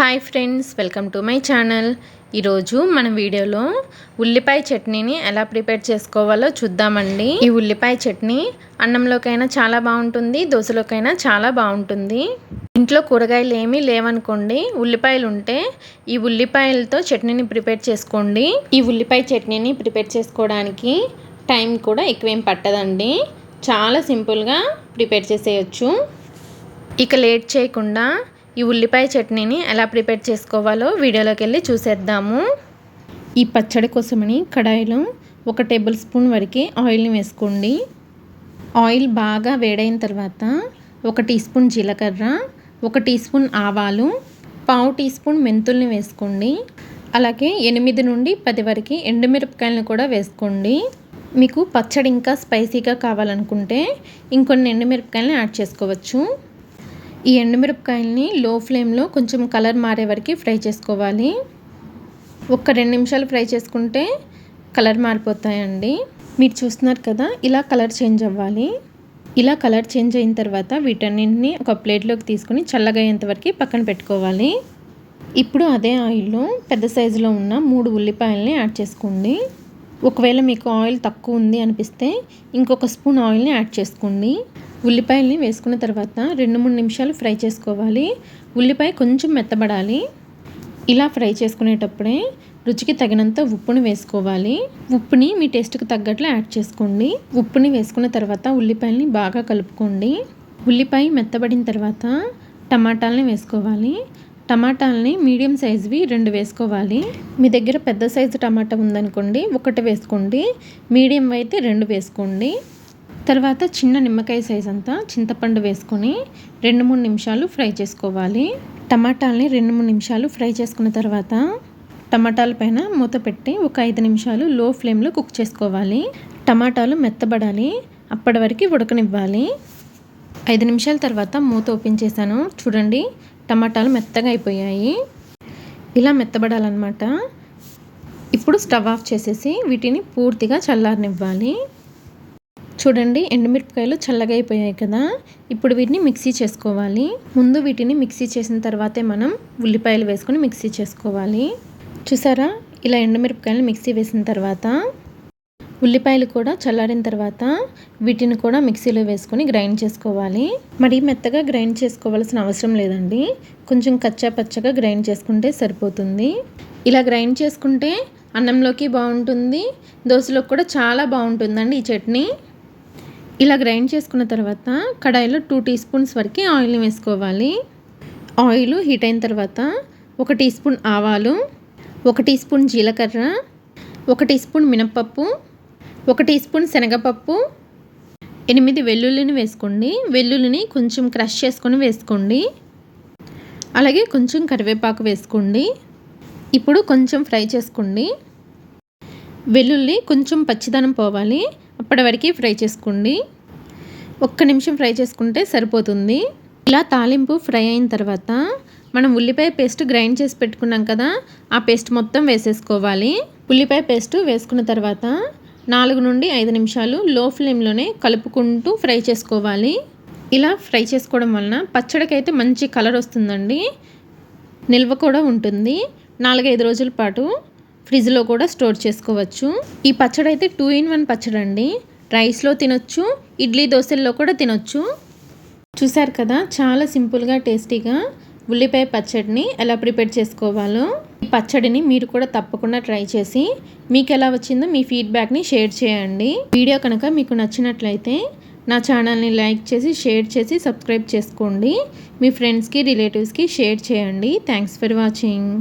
Hi friends welcome to my channel. ఈరోజు మన వీడియోలో ఉల్లిపాయ చట్నీని ఎలా ప్రిపేర్ చేసుకోవాలో చూద్దామండి. ఈ ఉల్లిపాయ చట్నీ అన్నంలోకైనా చాలా బాగుంటుంది దోశలోకైనా చాలా బాగుంటుంది. ఇంట్లో కూరగాయలు ఏమీ లేవనుకోండి ఉల్లిపాయలు ఉంటే ఈ ఉల్లిపాయలతో చట్నీని ప్రిపేర్ చేసుకోండి. ఈ ఉల్లిపాయ చట్నీని ప్రిపేర్ చేసుకోవడానికి టైం కూడా ఎక్కువేం పట్టదండి. చాలా సింపుల్గా ప్రిపేర్ చేసేయచ్చు. ఇక లేట్ చేయకుండా ఈ ఉల్లిపాయ చట్నీని ఎలా ప్రిపేర్ చేసుకోవాలో వీడియోలోకి వెళ్ళి చూసేద్దాము. ఈ పచ్చడి కోసమని కడాయిలో ఒక టేబుల్ స్పూన్ వరకు ఆయిల్ని వేసుకోండి. ఆయిల్ బాగా వేడైన తర్వాత ఒక టీ స్పూన్ జీలకర్ర ఒక టీ స్పూన్ ఆవాలు పావు టీ స్పూన్ మెంతుల్ని వేసుకోండి. అలాగే ఎనిమిది నుండి పది వరకు ఎండుమిరపకాయలను కూడా వేసుకోండి. మీకు పచ్చడి ఇంకా స్పైసీగా కావాలనుకుంటే ఇంకొన్ని ఎండుమిరపకాయలను యాడ్ చేసుకోవచ్చు. ఈ ఎండుమిరపకాయల్ని లో ఫ్లేమ్లో కొంచెం కలర్ మారే వరకు ఫ్రై చేసుకోవాలి. ఒక రెండు నిమిషాలు ఫ్రై చేసుకుంటే కలర్ మారిపోతాయండి. మీరు చూస్తున్నారు కదా ఇలా కలర్ చేంజ్ అవ్వాలి. ఇలా కలర్ చేంజ్ అయిన తర్వాత వీటన్నింటిని ఒక ప్లేట్లోకి తీసుకుని చల్లగా వరకు పక్కన పెట్టుకోవాలి. ఇప్పుడు అదే ఆయిల్లో పెద్ద సైజులో ఉన్న మూడు ఉల్లిపాయలని యాడ్ చేసుకోండి. ఒకవేళ మీకు ఆయిల్ తక్కువ ఉంది అనిపిస్తే ఇంకొక స్పూన్ ఆయిల్ని యాడ్ చేసుకోండి. ఉల్లిపాయల్ని వేసుకున్న తర్వాత రెండు మూడు నిమిషాలు ఫ్రై చేసుకోవాలి. ఉల్లిపాయ కొంచెం మెత్తబడాలి. ఇలా ఫ్రై చేసుకునేటప్పుడే రుచికి తగినంత ఉప్పుని వేసుకోవాలి. ఉప్పుని మీ టేస్ట్కి తగ్గట్లు యాడ్ చేసుకోండి. ఉప్పుని వేసుకున్న తర్వాత ఉల్లిపాయల్ని బాగా కలుపుకోండి. ఉల్లిపాయ మెత్తబడిన తర్వాత టమాటాలని వేసుకోవాలి. టమాటాలని మీడియం సైజువి రెండు వేసుకోవాలి. మీ దగ్గర పెద్ద సైజు టమాటా ఉందనుకోండి ఒకటి వేసుకోండి. మీడియం అయితే రెండు వేసుకోండి. తర్వాత చిన్న నిమ్మకాయ సైజ్ అంతా చింతపండు వేసుకొని రెండు మూడు నిమిషాలు ఫ్రై చేసుకోవాలి. టమాటాలని రెండు మూడు నిమిషాలు ఫ్రై చేసుకున్న తర్వాత టమాటాల పైన మూత పెట్టి ఒక ఐదు నిమిషాలు లో ఫ్లేమ్లో కుక్ చేసుకోవాలి. టమాటాలు మెత్తబడాలి. అప్పటి వరకు ఉడకనివ్వాలి. ఐదు నిమిషాల తర్వాత మూత ఓపెన్ చేశాను. చూడండి టమాటాలు మెత్తగా అయిపోయాయి. ఇలా మెత్తబడాలన్నమాట. ఇప్పుడు స్టవ్ ఆఫ్ చేసేసి వీటిని పూర్తిగా చల్లారనివ్వాలి. చూడండి ఎండుమిరపకాయలు చల్లగా అయిపోయాయి కదా. ఇప్పుడు వీటిని మిక్సీ చేసుకోవాలి. ముందు వీటిని మిక్సీ చేసిన తర్వాతే మనం ఉల్లిపాయలు వేసుకొని మిక్సీ చేసుకోవాలి. చూసారా? ఇలా ఎండుమిరపకాయలు మిక్సీ వేసిన తర్వాత ఉల్లిపాయలు కూడా చల్లారిన తర్వాత వీటిని కూడా మిక్సీలో వేసుకొని గ్రైండ్ చేసుకోవాలి. మరి మెత్తగా గ్రైండ్ చేసుకోవాల్సిన అవసరం లేదండి. కొంచెం కచ్చా పచ్చగా గ్రైండ్ చేసుకుంటే సరిపోతుంది. ఇలా గ్రైండ్ చేసుకుంటే అన్నంలోకి బాగుంటుంది. దోశలోకి కూడా చాలా బాగుంటుందండి ఈ చట్నీ. ఇలా గ్రైండ్ చేసుకున్న తర్వాత కడాయిలో టూ టీ స్పూన్స్ వరకు ఆయిల్ని వేసుకోవాలి. ఆయిల్ హీట్ అయిన తర్వాత ఒక టీ స్పూన్ ఆవాలు ఒక టీ స్పూన్ జీలకర్ర ఒక టీ స్పూన్ మినప్పప్పు ఒక టీ స్పూన్ శనగపప్పు ఎనిమిది వెల్లుల్లిని వేసుకోండి. వెల్లుల్లిని కొంచెం క్రష్ చేసుకొని వేసుకోండి. అలాగే కొంచెం కరివేపాకు వేసుకోండి. ఇప్పుడు కొంచెం ఫ్రై చేసుకోండి. వెల్లుల్లి కొంచెం పచ్చిదనం పోవాలి. అప్పటి వరకు ఫ్రై చేసుకోండి. ఒక్క నిమిషం ఫ్రై చేసుకుంటే సరిపోతుంది. ఇలా తాలింపు ఫ్రై అయిన తర్వాత మనం ఉల్లిపాయ పేస్ట్ గ్రైండ్ చేసి పెట్టుకున్నాం కదా ఆ పేస్ట్ మొత్తం వేసేసుకోవాలి. ఉల్లిపాయ పేస్ట్ వేసుకున్న తర్వాత నాలుగు నుండి ఐదు నిమిషాలు లో ఫ్లేమ్లోనే కలుపుకుంటూ ఫ్రై చేసుకోవాలి. ఇలా ఫ్రై చేసుకోవడం వలన పచ్చడికైతే మంచి కలర్ వస్తుందండి. నిల్వ కూడా ఉంటుంది. నాలుగైదు రోజుల పాటు ఫ్రిడ్జ్లో కూడా స్టోర్ చేసుకోవచ్చు. ఈ పచ్చడి అయితే టూ ఇన్ వన్ పచ్చడి అండి రైస్లో తినొచ్చు ఇడ్లీ దోశల్లో కూడా తినొచ్చు. చూసారు కదా చాలా సింపుల్గా టేస్టీగా ఉల్లిపాయ పచ్చడిని ఎలా ప్రిపేర్ చేసుకోవాలో. ఈ పచ్చడిని మీరు కూడా తప్పకుండా ట్రై చేసి మీకు ఎలా వచ్చిందో మీ ఫీడ్బ్యాక్ని షేర్ చేయండి. వీడియో కనుక మీకు నచ్చినట్లయితే నా ఛానల్ని లైక్ చేసి షేర్ చేసి సబ్స్క్రైబ్ చేసుకోండి. మీ ఫ్రెండ్స్కి రిలేటివ్స్కి షేర్ చేయండి. Thanks for watching.